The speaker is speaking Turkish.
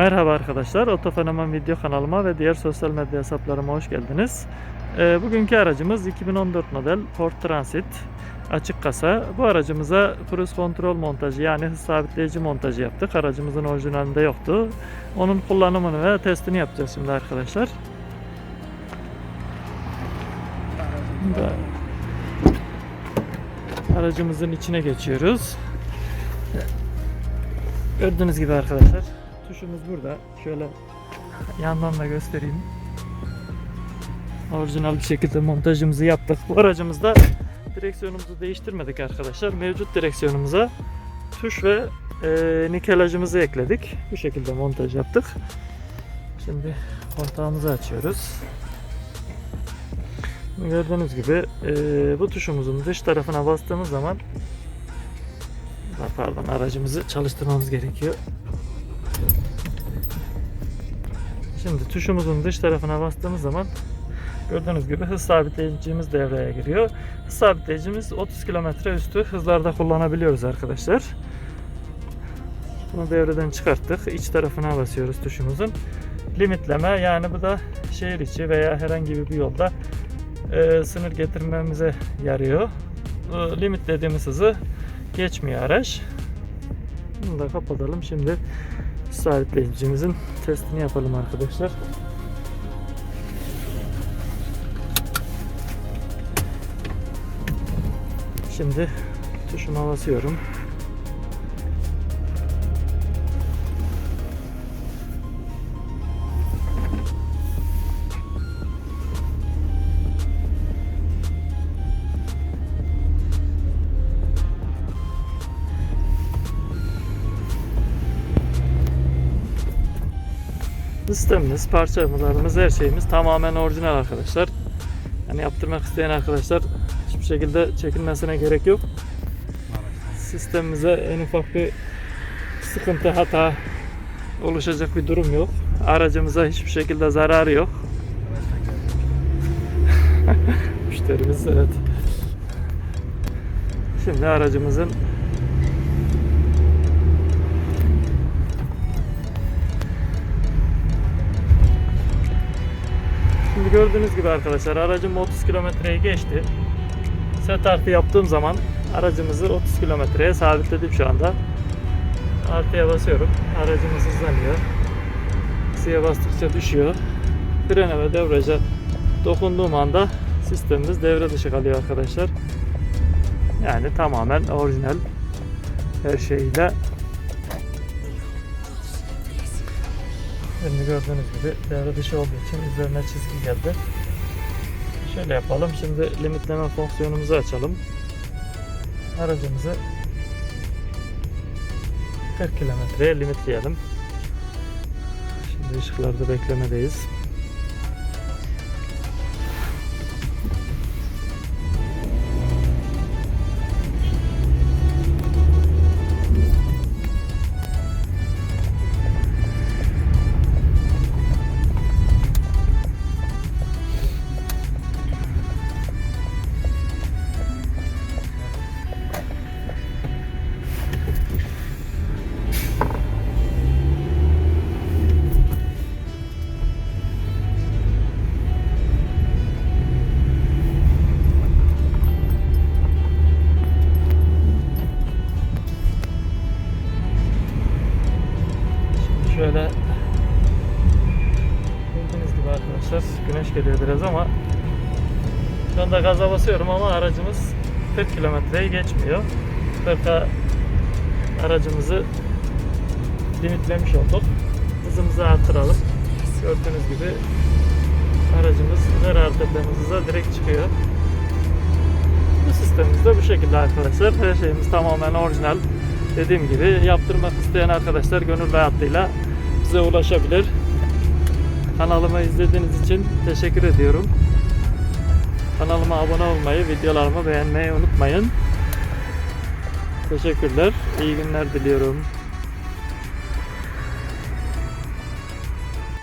Merhaba arkadaşlar, Otofenomen video kanalıma ve diğer sosyal medya hesaplarıma hoş geldiniz. Ee, bugünkü aracımız 2014 model Ford Transit açık kasa. Bu aracımıza cruise kontrol montajı yani hız sabitleyici montajı yaptık. Aracımızın orijinalinde yoktu. Onun kullanımını ve testini yapacağız şimdi arkadaşlar. Da- Aracımızın içine geçiyoruz. Gördüğünüz gibi arkadaşlar tuşumuz burada. Şöyle yandan da göstereyim. Orijinal bir şekilde montajımızı yaptık. Bu aracımızda direksiyonumuzu değiştirmedik arkadaşlar. Mevcut direksiyonumuza tuş ve e, nikelajımızı ekledik. Bu şekilde montaj yaptık. Şimdi kontağımızı açıyoruz. Gördüğünüz gibi e, bu tuşumuzun dış tarafına bastığımız zaman pardon aracımızı çalıştırmamız gerekiyor. Şimdi tuşumuzun dış tarafına bastığımız zaman gördüğünüz gibi hız sabitleyicimiz devreye giriyor. Hız sabitleyicimiz 30 km üstü hızlarda kullanabiliyoruz arkadaşlar. Bunu devreden çıkarttık. İç tarafına basıyoruz tuşumuzun. Limitleme yani bu da şehir içi veya herhangi bir yolda e, sınır getirmemize yarıyor. E, limitlediğimiz hızı geçmiyor araç. Bunu da kapatalım. Şimdi sabitleyicimizin testini yapalım arkadaşlar. Şimdi tuşuma basıyorum. Sistemimiz, parçalarımız, her şeyimiz tamamen orijinal arkadaşlar. Yani yaptırmak isteyen arkadaşlar hiçbir şekilde çekinmesine gerek yok. Sistemimize en ufak bir sıkıntı, hata oluşacak bir durum yok. Aracımıza hiçbir şekilde zararı yok. Müşterimiz evet. Şimdi aracımızın Gördüğünüz gibi arkadaşlar aracım 30 kilometreyi geçti. Set artı yaptığım zaman aracımızı 30 kilometreye sabitledim şu anda. Artıya basıyorum. Aracımız hızlanıyor. Siye bastıkça düşüyor. Frene ve debriyaja dokunduğum anda sistemimiz devre dışı kalıyor arkadaşlar. Yani tamamen orijinal her şeyiyle Şimdi gördüğünüz gibi devre dışı olduğu için üzerine çizgi geldi. Şöyle yapalım. Şimdi limitleme fonksiyonumuzu açalım. Aracımızı 40 kilometreye limitleyelim. Şimdi ışıklarda beklemedeyiz. Arkadaşlar güneş geliyor biraz ama şu anda gaza basıyorum ama aracımız 40 kilometreyi geçmiyor. 40'a aracımızı limitlemiş olduk. Hızımızı artıralım. Gördüğünüz gibi aracımız her artırdığımız hıza direkt çıkıyor. Bu sistemimiz de bu şekilde arkadaşlar. Her şeyimiz tamamen orijinal. Dediğim gibi yaptırmak isteyen arkadaşlar gönül rahatlığıyla bize ulaşabilir. Kanalımı izlediğiniz için teşekkür ediyorum. Kanalıma abone olmayı, videolarımı beğenmeyi unutmayın. Teşekkürler. İyi günler diliyorum.